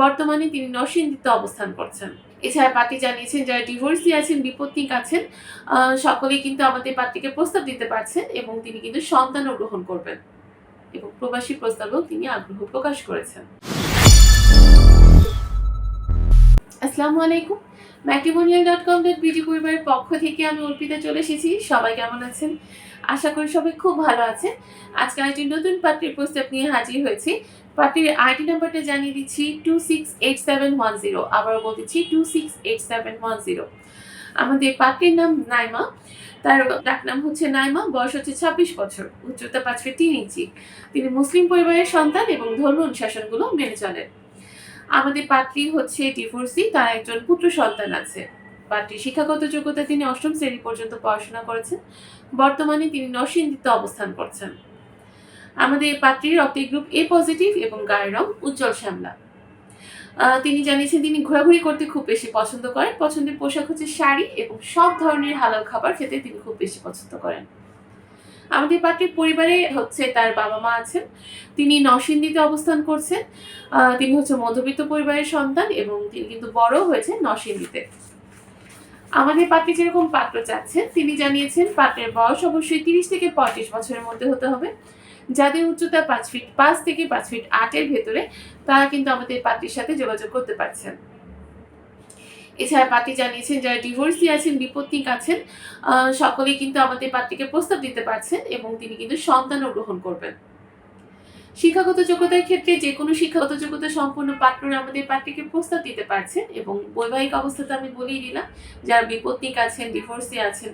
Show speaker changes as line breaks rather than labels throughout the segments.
বর্তমানে তিনি নরসিংদীতে অবস্থান করছেন। এছাড়া পার্টি জানিয়েছেন, যারা ডিভোর্সি আছেন বিপত্নিক আছেন সকলেই কিন্তু আমাদের পার্টিকে প্রস্তাব দিতে পারছেন এবং তিনি কিন্তু সন্তানও গ্রহণ করবেন এবং প্রবাসী প্রস্তাবেও তিনি আগ্রহ প্রকাশ করেছেন। আসসালামু আলাইকুম। Matrimonial dot com dot BD পরিবারের পক্ষ থেকে আমি অর্পিতা চলে এসেছি। সবাই কেমন আছেন? আশা করি সবাই খুব ভালো আছেন। আজকে একটি নতুন পাত্রের প্রস্তাব নিয়ে হাজির হয়েছি। পাত্রের আইডি নাম্বারটা জানিয়ে দিচ্ছি two six eight seven one zero আবারও বলতেছি two six eight seven one zero আমাদের পাত্রের নাম নাইমা। তার ডাক নাম হচ্ছে নাইমা। বয়স হচ্ছে ছাব্বিশ বছর। উচ্চতা পাঁচ ফিট তিন ইঞ্চি। তিনি মুসলিম পরিবারের সন্তান এবং ধর্ম অনুশাসনগুলো মেনে চলেন। আমাদের পাত্রী হচ্ছে ডিভোর্সি তার একজন পুত্র সন্তান আছে। পাত্রীর শিক্ষাগত যোগ্যতা তিনি অষ্টম শ্রেণি পর্যন্ত পড়াশোনা করেছেন। বর্তমানে তিনি নরসিংদীতে অবস্থান করছেন। আমাদের পাত্রীর রক্তের গ্রুপ এ পজিটিভ এবং গায়ের রং উজ্জ্বল শ্যামলা। তিনি জানিয়েছেন তিনি ঘোরাঘুরি করতে খুব বেশি পছন্দ করেন। পছন্দের পোশাক হচ্ছে শাড়ি এবং সব ধরনের হালাল খাবার খেতে তিনি খুব বেশি পছন্দ করেন। আমাদের পাত্রীর পরিবারে হচ্ছে তার বাবা মা আছেন। তিনি নরসিংদীতে অবস্থান করছেন। তিনি হচ্ছে মধ্যবিত্ত পরিবারের সন্তান এবং তিনি কিন্তু বড় হয়েছেন নরসিংদীতে। আমাদের পাত্রী যেরকম পাত্র চাচ্ছেন, তিনি জানিয়েছেন পাত্রের বয়স অবশ্যই তিরিশ থেকে পঁয়ত্রিশ বছরের মধ্যে হতে হবে। যাদের উচ্চতা পাঁচ ফিট পাঁচ থেকে পাঁচ ফিট আটের ভেতরে, তারা কিন্তু আমাদের পাত্রীর সাথে যোগাযোগ করতে পারছেন। এছাড়া পাত্রী জানিয়েছেন, যারা ডিভোর্সি আছেন বিপত্নিক আছেন সকলেই কিন্তু আমাদের পাত্রীকে প্রস্তাব দিতে পারছেন এবং তিনি কিন্তু সন্তানও গ্রহণ করবেন। শিক্ষাগত যোগ্যতার ক্ষেত্রে যে কোনো শিক্ষাগত যোগ্যতা সম্পন্ন পাত্ররা আমাদের পাত্রীকে প্রস্তাব দিতে পারছেন এবং বৈবাহিক অবস্থাতে আমি বলেই দিলাম, যারা বিপত্নিক আছেন ডিভোর্সি আছেন,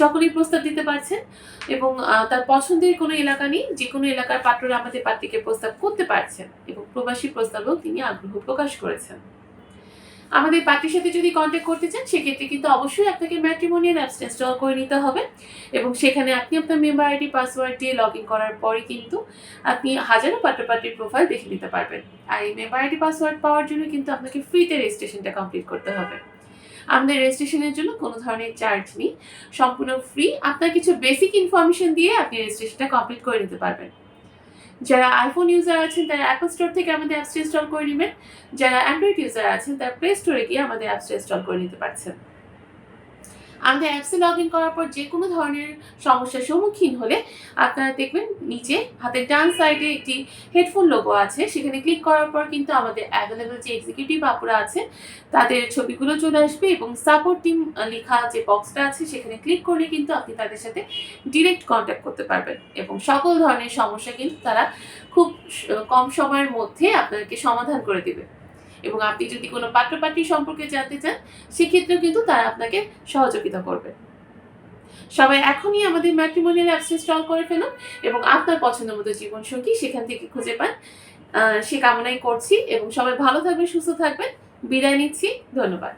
সকলেই প্রস্তাব দিতে পারছেন এবং তার পছন্দের কোনো এলাকা নেই যে কোনো এলাকার পাত্ররা আমাদের পাত্রীকে প্রস্তাব করতে পারছেন এবং প্রবাসী প্রস্তাবেও তিনি আগ্রহ প্রকাশ করেছেন। আমাদের পার্টির সাথে যদি কন্ট্যাক্ট করতে চান, সেক্ষেত্রে কিন্তু অবশ্যই আপনাকে ম্যাট্রিমোনিয়াল অ্যাপস ইনস্টল করে নিতে হবে এবং সেখানে আপনি আপনার মেম্বার আইডি পাসওয়ার্ড দিয়ে লগ ইন করার পরে কিন্তু আপনি হাজারো পাত্রপাত্রীর প্রোফাইল দেখে নিতে পারবেন। আর এই মেম্বার আইডি পাসওয়ার্ড পাওয়ার জন্য কিন্তু আপনাকে ফ্রিতে রেজিস্ট্রেশনটা কমপ্লিট করতে হবে। আমাদের রেজিস্ট্রেশনের জন্য কোনো ধরনের চার্জ নেই। সম্পূর্ণ ফ্রি আপনার কিছু বেসিক ইনফরমেশন দিয়ে আপনি রেজিস্ট্রেশনটা কমপ্লিট করে নিতে পারবেন। যারা আইফোন ইউজার আছেন, তারা অ্যাপল স্টোর থেকে আমাদের অ্যাপসটা ইনস্টল করে নেবেন। যারা অ্যান্ড্রয়েড ইউজার আছেন, তারা প্লে স্টোরে গিয়ে আমাদের অ্যাপসটা ইনস্টল করে নিতে পারছেন। আমাদের অ্যাপসে লগ ইন করার পর যে কোনো ধরনের সমস্যার সম্মুখীন হলে আপনারা দেখবেন নিচে হাতের ডান সাইডে একটি হেডফোন লোগো আছে। সেখানে ক্লিক করার পর কিন্তু আমাদের অ্যাভেলেবেল যে এক্সিকিউটিভ আপুরা আছে, তাদের ছবিগুলো চলে আসবে এবং সাপোর্ট টিম লেখা যে বক্সটা আছে, সেখানে ক্লিক করলে কিন্তু আপনি তাদের সাথে ডিরেক্ট কন্ট্যাক্ট করতে পারবেন এবং সকল ধরনের সমস্যা কিন্তু তারা খুব কম সময়ের মধ্যে আপনাদেরকে সমাধান করে দেবে। এবং আপনি যদি কোনো পাত্রপাত্রী সম্পর্কে জানতে চান, সেক্ষেত্রেও কিন্তু তারা আপনাকে সহযোগিতা করবে। সবাই এখনই আমাদের ম্যাট্রিমোনিয়াল অ্যাপস ইনস্টল করে ফেলুন এবং আপনার পছন্দ মতো জীবনসঙ্গী সেখান থেকে খুঁজে পান। সে কামনাই করছি এবং সবাই ভালো থাকবেন, সুস্থ থাকবেন। বিদায় নিচ্ছি। ধন্যবাদ।